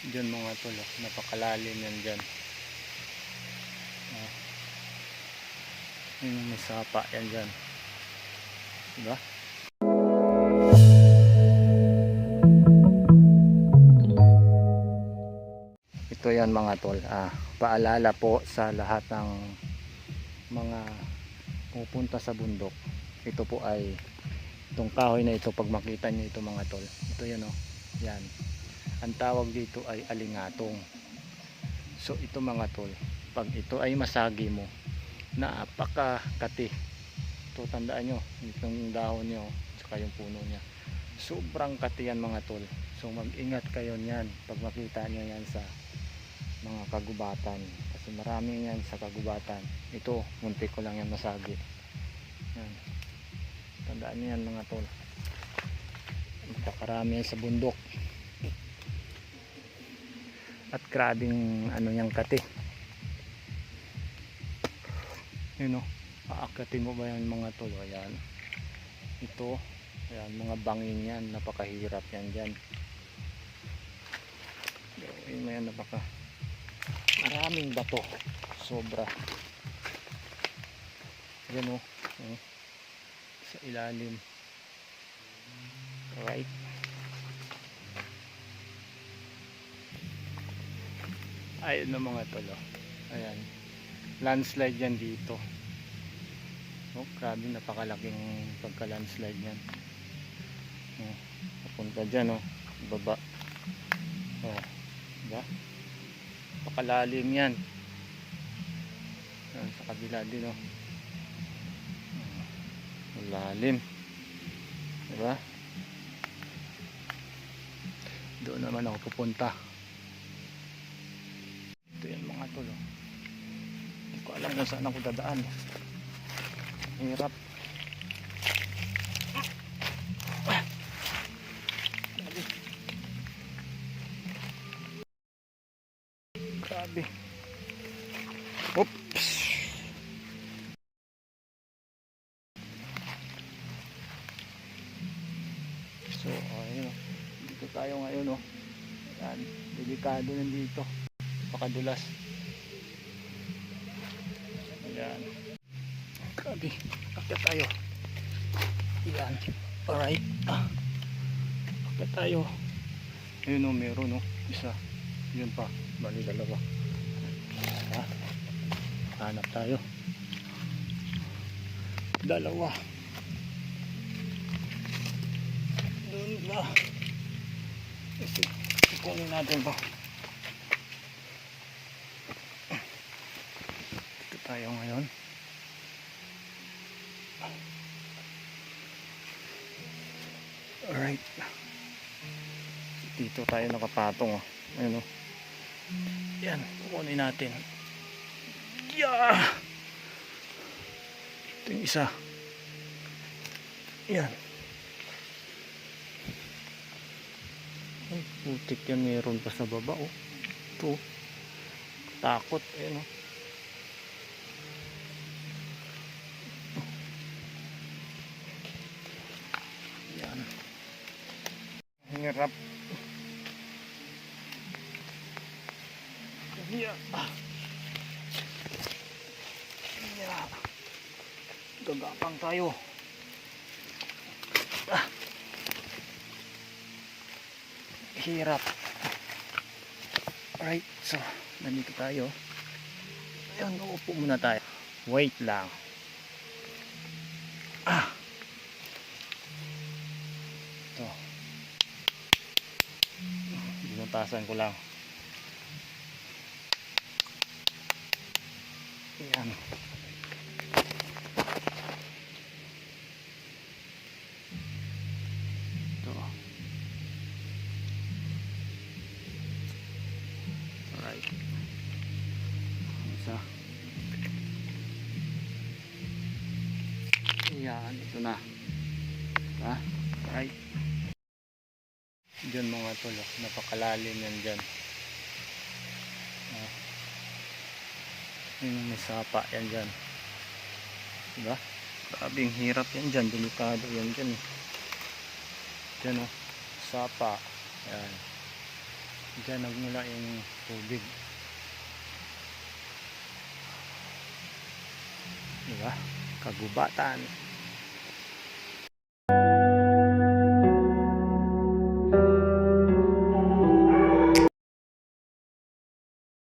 Diyan mga tol, oh. napakalalim yan dyan. Ah. Yun, may sapa yan dyan. Diba? Ito yan mga tol. Ah, paalala po sa lahat ng mga pupunta sa bundok. Ito po ay itong kahoy na ito pag makita nyo ito mga tol. Ito yan oh. Yan. Ang tawag dito ay alingatong. So ito mga tol, pag ito ay masagi mo, napakakati. Ito tandaan nyo, itong dahon nyo, saka yung puno niya. Sobrang kati yan mga tol. So mag-ingat kayo niyan pag makita nyo yan sa mga kagubatan. Kasi marami yan sa kagubatan. Ito, muntik ko lang yan masagi. Yan. Tandaan nyo yan mga tol. Napakarami yan sa bundok at grabing ano niyang kati yun o aakatin mo ba yan mga tol? Ayan. Ito. Ayan mga bangin yan. Napakahirap yan dyan. Gawin mo yan napaka maraming bato. Sobra. Yan o oh. sa ilalim. Right ayun na mga tolo ayan. Landslide yan dito. Oh grabe napakalaking pagka landslide yan. Oh, papunta dyan oh. Baba. Oh diba? Napakalalim yan. Yan sa kabila din oh. Oh, lalim diba? Doon naman ako pupunta tol oh. hindi ko alam kung saan ako dadaan. Hirap. Grabe. Oops. So ayun oh. dito tayo ngayon oh. Yan delikado nandito. Pakadulas ayan. Grabe akit tayo. Yan alright. Ah. akit tayo. Ayun o meron o isa. Yun pa. Bali dalawa. Ha hanap tayo. Dalawa. Doon ba kasi kukunin natin ba tayo ngayon. Alright. Dito tayo nakapatong. Oh. Ayun oh. Yan, kukunin natin. Yeah! Ito yung isa. Yan. Ay, putik yan. Meron pa sa baba oh. Ito. Takot. Ayun oh. Yan. Hirap. Yeah. Yeah. Gagapang tayo. Ah. Hirap. Alright, so, nandito tayo. Ayun, uupo muna tayo. Wait lang. Ah. Binutasan ko lang. Ayan. Ito. Alright. Isa. Ayan, ito na. Ha? Alright. Diyan mga tulo, napakalalim yan dyan. Ah. Yun, may sapa yan dyan. Diba? Grabe ang hirap yan dyan, delikado yan dyan. eh. Dyan oh, sapa. Ayan. Diyan nagmula yung tubig. Diba? Kagubatan.